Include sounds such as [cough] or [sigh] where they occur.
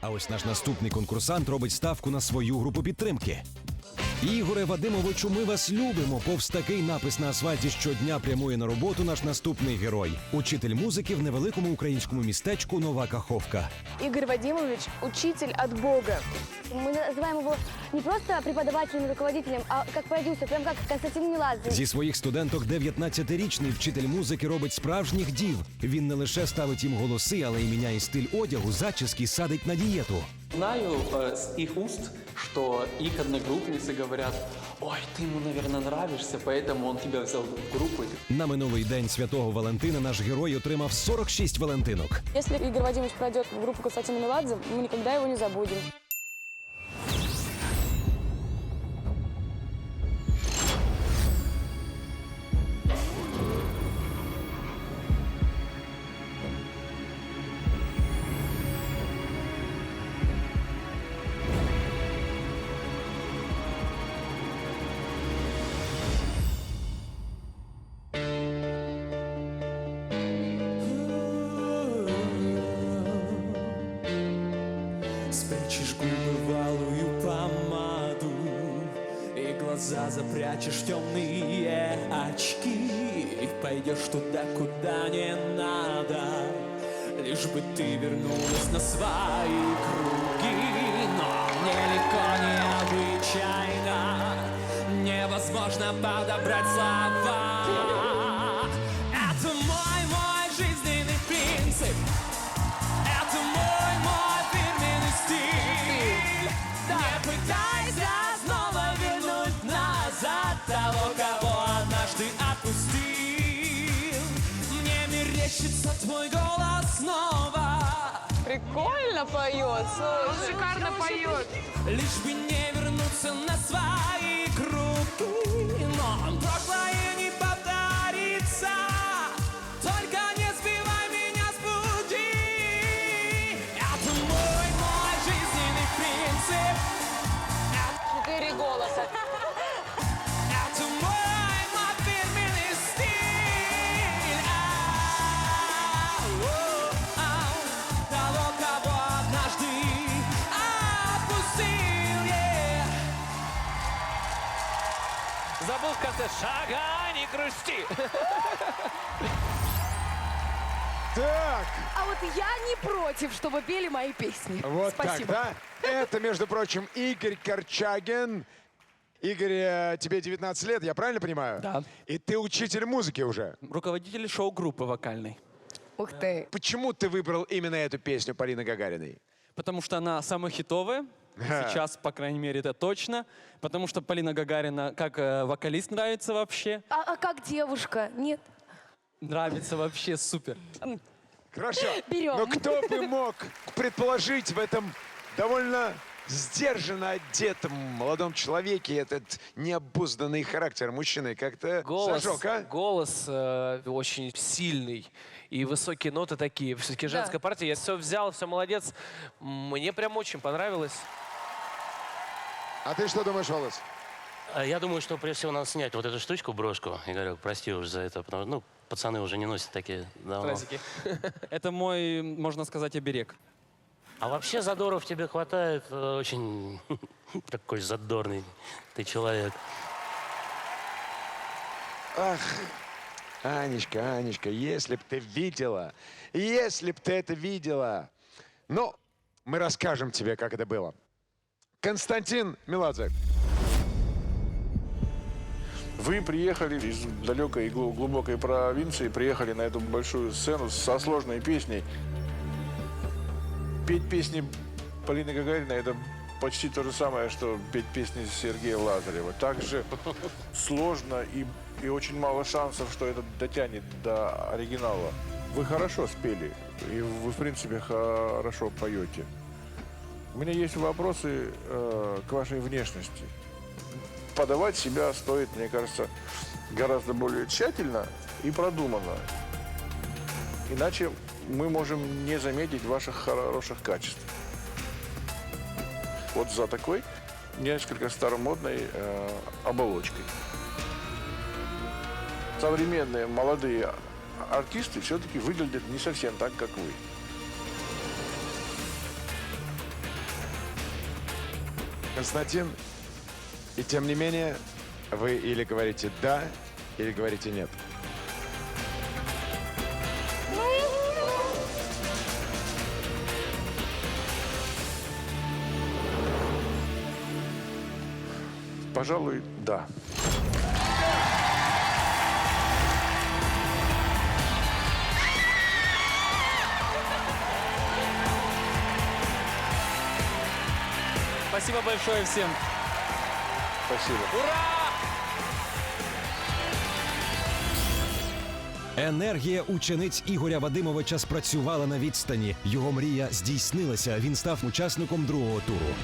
А ось наш наступний конкурсант робить ставку на свою групу підтримки. Ігоре Вадимовичу, ми вас любимо. Повз такий напис на асфальті щодня прямує на роботу наш наступний герой, учитель музики в невеликому українському містечку Нова Каховка. Игорь Вадимович – учитель от Бога. Мы называем его не просто преподавателем руководителем, а как продюсер, прям как Константин Меладзе. Зі своїх студенток 19-річний вчитель музики робить справжніх дів. Він не лише ставить їм голоси, але й міняє стиль одягу, зачіски, садить на дієту. Знаю э, с их уст, что их одногруппницы говорят, ой, ты ему, наверное, нравишься, поэтому он тебя взял в группу. На минулий день святого Валентина наш герой отримав 46 Валентинок. Если Игорь Вадимович пройдет в группу Константина Меладзе, мы никогда его не забудем. Спрячешь губы в помаду И глаза запрячешь в темные очки. И пойдешь туда, куда не надо Лишь бы ты вернулась на свои круги. Но нелегко, необычайно Невозможно подобрать слова Прикольно поет, слушай. Шикарно поет. Лишь бы не вернуться на свои круги Но прошлое в конце шага, не грусти. Так, А вот я не против, чтобы пели мои песни. вот Спасибо. так, да? Это, между прочим, Игорь Корчагин. Игорь, э, тебе 19 лет, я правильно понимаю? Да. И ты учитель музыки уже. Руководитель шоу-группы вокальной. Ух ты. Почему ты выбрал именно эту песню Полины Гагариной? Потому что она самая хитовая. [laughs] Сейчас, по крайней мере, это точно. Потому что Полина Гагарина как э, вокалист нравится вообще. А, а как девушка? Нет? Нравится вообще супер. Хорошо. [laughs] Берем. Но кто бы мог предположить в этом довольно сдержанно одетом молодом человеке этот необузданный характер мужчины как-то Голос, зажег, а? голос э, очень сильный и высокие ноты такие. Все-таки женская партия. Я все взял, все молодец. Мне прям очень понравилось. А ты что думаешь, Волос? А Я думаю, что прежде всего надо снять вот эту штучку, брошку. Игорек, прости уже за это, потому что, ну, пацаны уже не носят такие давно. Классики. [laughs] Это мой, можно сказать, оберег. А вообще задоров тебе хватает, э, очень [laughs] такой задорный ты человек. Ах, Анечка, Анечка, если б ты видела, если б ты это видела. Ну, мы расскажем тебе, как это было. Константин Меладзе. Вы приехали из далекой и глу- глубокой провинции, приехали на эту большую сцену со сложной песней. Петь песни Полины Гагариной – это почти то же самое, что петь песни Сергея Лазарева. Также [laughs] сложно и, и очень мало шансов, что это дотянет до оригинала. Вы хорошо спели, и вы, в принципе, хорошо поете. У меня есть вопросы э, к вашей внешности подавать себя стоит, мне кажется, гораздо более тщательно и продуманно. Иначе мы можем не заметить ваших хороших качеств. Вот за такой несколько старомодной э, оболочкой. Современные молодые артисты все-таки выглядят не совсем так, как вы. Константин, и тем не менее, вы или говорите «да», или говорите «нет». Пожалуй, да. Спасибо большое всем. Спасибо. Енергія учениць Ігоря Вадимовича спрацювала на відстані. Його мрія здійснилася. Він став учасником другого туру.